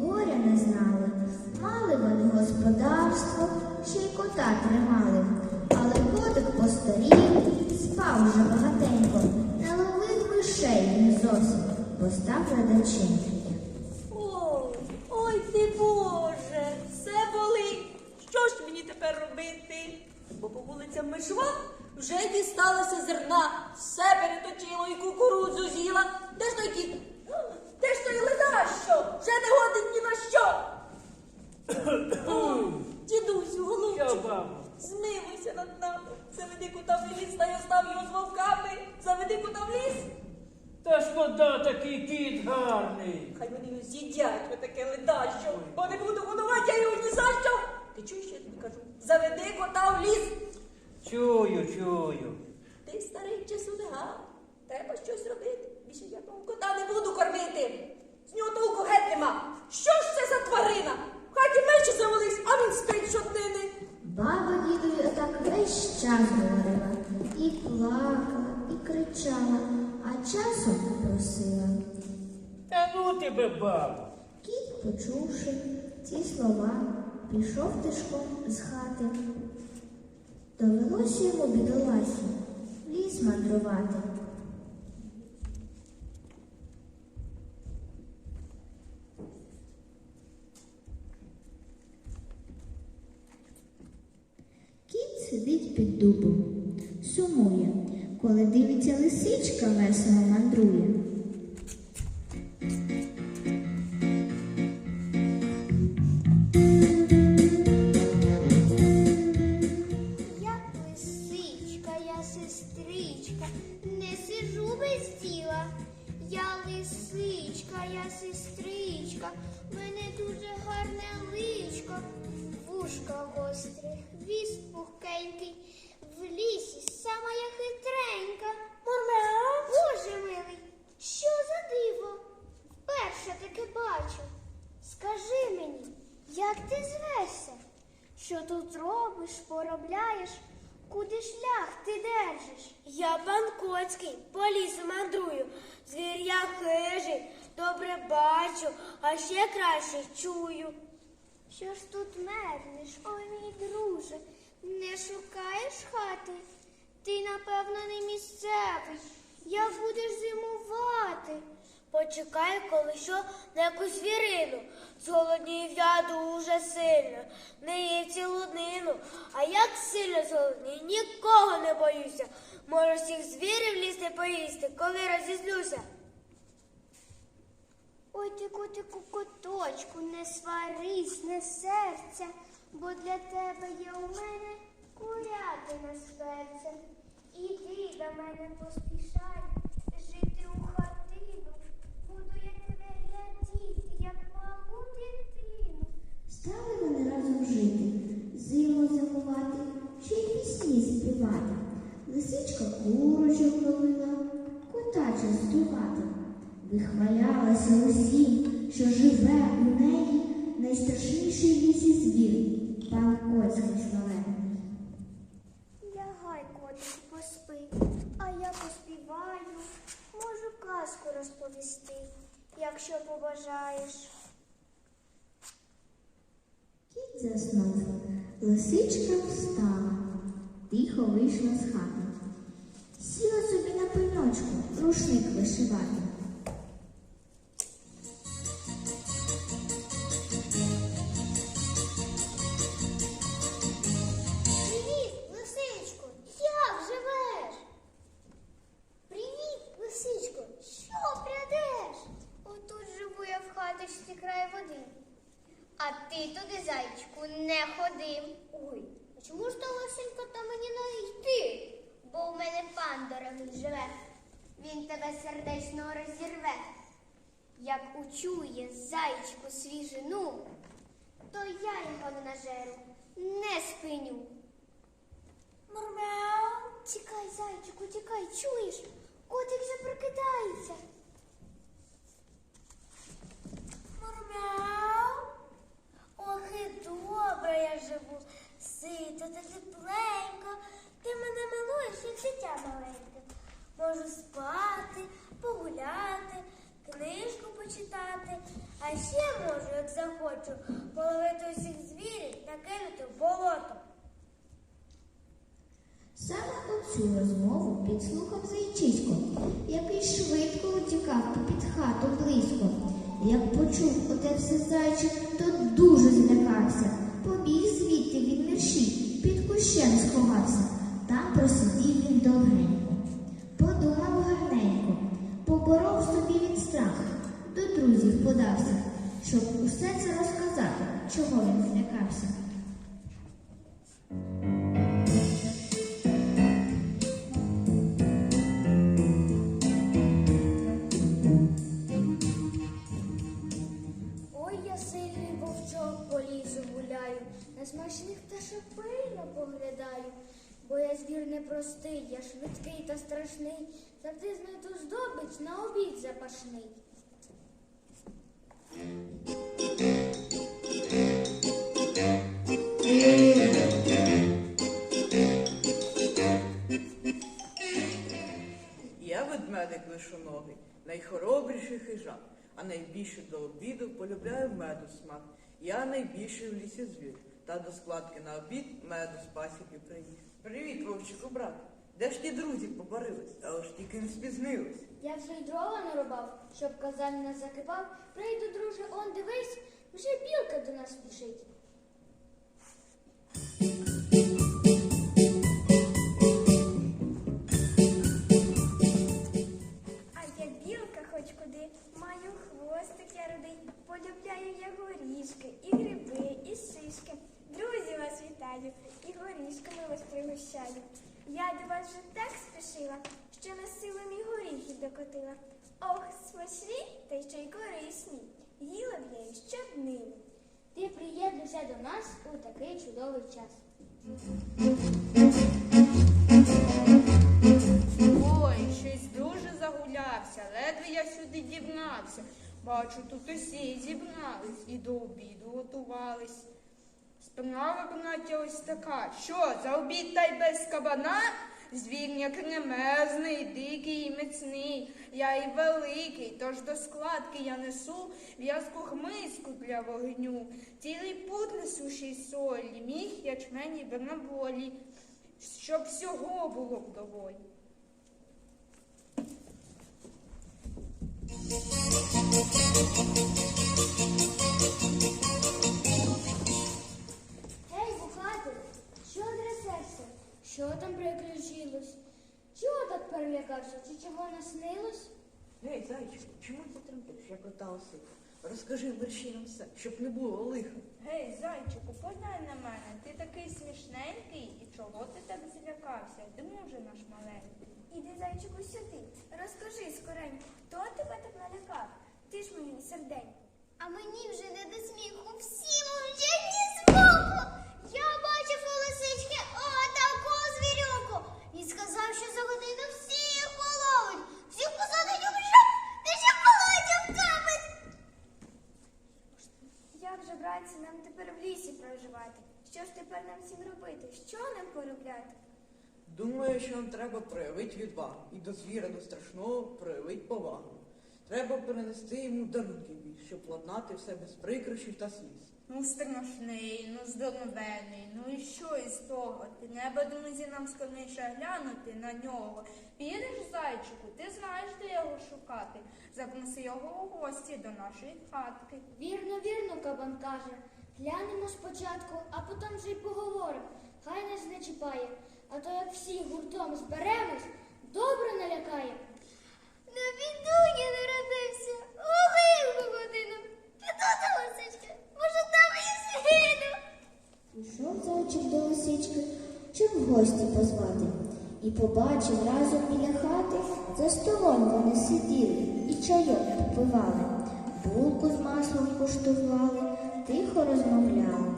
горя не знали. Мали вони господарство, ще й кота тримали. Але котик постарів, спав вже багатенько, не ловив мишей він зовсім, бо. Мишва вже дісталося зерна, все переточило і кукурудзу з'їла. Де ж той кіт? Де ж той ледащо? Вже не годен ні на що. О, Дідусю, голубчику, змилуйся над нами. Заведи кота в ліс та й остав його з вовками. Заведи кота в ліс. Та шкода такий кіт гарний. Хай вони його з'їдять, отаке ледащо, бо не буду годувати я його ні за що. Ти чуєш, що я тобі кажу? Заведи кота в ліс. Чую, чую. Ти старий чи судига. Треба щось робити. Більше я того кота не буду кормити. З нього толку геть нема. Що ж це за тварина? В хаті мечі завелись, а він спить щоднини. Баба дідові отак весь час говорила. І плакала, і кричала, а часом просила. Та ну тебе, бабу. Кіт, почувши ці слова, пішов тишком з хати. Довелося йому бідоласі ліс мандрувати. Кіт сидить під дубом, сумує, коли дивиться лисичка весело мандрує. Ти? Я пан Коцький, по лісу мандрую. Звір я хижий, добре бачу, а ще краще чую. Що ж тут мерзнеш, ой мій друже, не шукаєш хати? Ти, напевно, не місцевий. Як будеш зимувати? Почекай, коли що на якусь вірину. Зголоднів я дуже сильно, не їв цілу днину. А як сильно зголоднів, нікого не боюся. Можу всіх звірів лізти поїсти, коли розізлюся. Ой ти котику коточку, не сварись, не серця, бо для тебе є у мене курятина з перцем. Іди до мене поспішай, частувати. Вихвалялася усім, що живе у неї найстрашніший лісі звір, пан Коцький славетний. Лягай, котику, поспи, а я поспіваю, можу казку розповісти, якщо побажаєш. Кіт заснув, лисичка встала, тихо вийшла з хати. Сіла собі рушник вишивати. Привіт, лисичко, як живеш? Привіт, лисичко, що прядеш? Отут живу я в хаточці край. А ти туди, зайчику, не ходи. А чому ж то лисенько та мені не йти? Бо в мене пан дорогий живе він тебе сердечно розірве, як учує зайчику свіжину, то я його не нажеру, не спиню. Мурмяу, тікай, зайчику, тікай, чуєш? Котик вже прокидається. Мурмяу. Ох, і добре я живу, сито та тепленько. Ти мене милуєш, як життя маленьке. Можу спати, погуляти, книжку почитати, а ще можу, як захочу, половити усіх звірів та кинути в болото. Саме оцю розмову підслухав зайчисько, який швидко утікав під хату близько. Як почув отець зайчик, то дуже злякався, побіг звідти від мерші, під кущем сховався, там просидів він довгенько. Злякався. Ой, по лісу гуляю, на смачних пташок пильно поглядаю, бо я звір непростий, я швидкий та страшний, завжди знайду здобич на обід запашний. Найбільше до обіду полюбляю меду смак. Я найбільший в лісі звір, та до складки на обід меду з пасіки приніс. Привіт, вовчику, брат. Де ж ті друзі побарились, та ж тільки не спізнились. Я вже й дрова нарубав, щоб казань не закипав. Прийду, друже, он дивись, вже білка до нас спішить. Горішки, і гриби, і шишки. Друзі вас вітаю, і горішками вас пригощаю. Я до вас вже так спішила, що на силу мій горіхи докотила. Ох, смачні та й ще й корисні. Їла б я їх щоднини. Ти приєднуйся до нас у такий чудовий час. Ой, щось дуже загулявся, ледве я сюди дібнався. Бачу, тут усі зібрались і до обіду готувались. Справа, браття, ось така. Що, за обід та й без кабана? Звірня кремезний, дикий і міцний, я і великий, тож до складки я несу в'язку хмизку для вогню. Цілий пут несу ще й солі, міг ячмені бернаболі, щоб всього було б Гей, бухати, що трясешся? Що там приключилось? Чого так перелякався? Чи чого наснилось? Гей, зайчику, чому ти тремтиш, як ота осика? Розкажи мерщій нам все, щоб не було лиха. Гей, зайчику, поглянь на мене. Ти такий смішненький, і чого ти так злякався? Друже наш маленький. Іди, зайчику, сюди. Розкажи скоренько, хто тебе так налякав? Ти ж мені серденько. А мені вже не до сміху, всі мовчать ні звуку. Я бачив у лисички отаку звірюку. Він сказав, що за годину всіх половить, всіх посадить у мішок, та ще колодязь вкапить. Як же, братці, нам тепер в лісі проживати? Що ж тепер нам всім робити? Що нам поробляти? Думаю, що нам треба проявити відвагу і до звіра, до страшного проявити повагу. Треба перенести йому дарунки більш, щоб ладнати все без прикрощів та сліз. Ну, страшний, ну здоровений, ну і що із того? Ти Треба, друзі, нам скоріше глянути на нього. Підеш, зайчику, ти знаєш, де його шукати. Запроси його у гості до нашої хатки. Вірно, вірно, кабан каже. Глянемо спочатку, а потім вже й поговоримо. Хай нас не чіпає, а то як всі гуртом зберемось, добре налякає. На біду я народився, у гилку годину. Піду до лисички, може там і згину. Пішов зайчик до лисички, щоб в гості позвати, і побачив разом біля хати, за столом вони сиділи і чайок попивали, булку з маслом куштували, тихо розмовляли.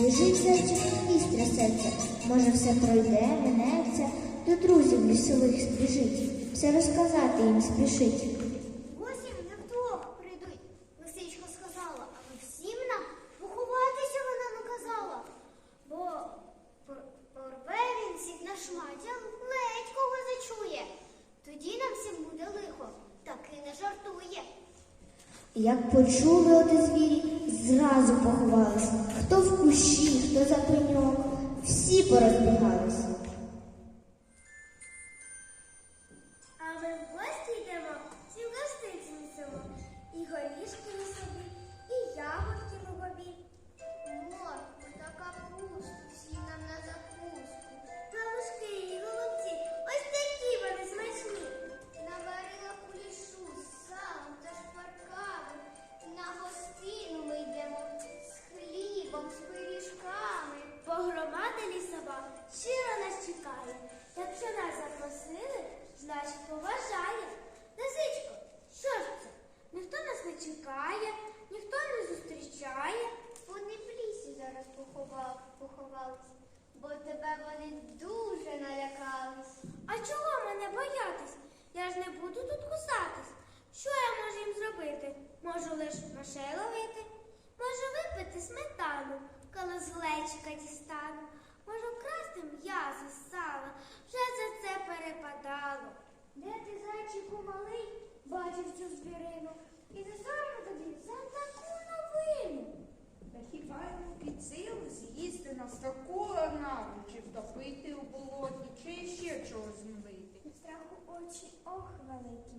Біжить зайчик хвіст трясеться, може все пройде, минеться, до друзів лісових збіжить, все розказати їм спішить. Як почули оте звірі, зразу поховались. Хто в кущі, хто за пеньок, всі порозбігались. Малий, бачив цю звірину? І не соромно тобі за таку новину. Та хіба йому під силу з'їсти нас такого наву, чи втопити у болоті, чи ще чогось змити? Від страху очі ох великі.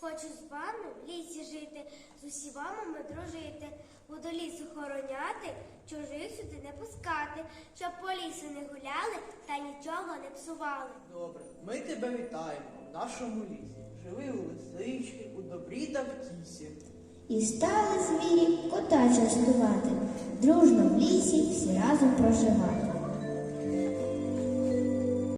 Хочу з вами в лісі жити, з усіма ми дружити. Буду ліс охороняти, чужих сюди не пускати, щоб по лісу не гуляли та нічого не псували. Добре, ми тебе вітаємо в нашому лісі. Живи у лисички, у добрі та тісі. І стали звірі кота частувати, дружно в лісі всі разом проживати.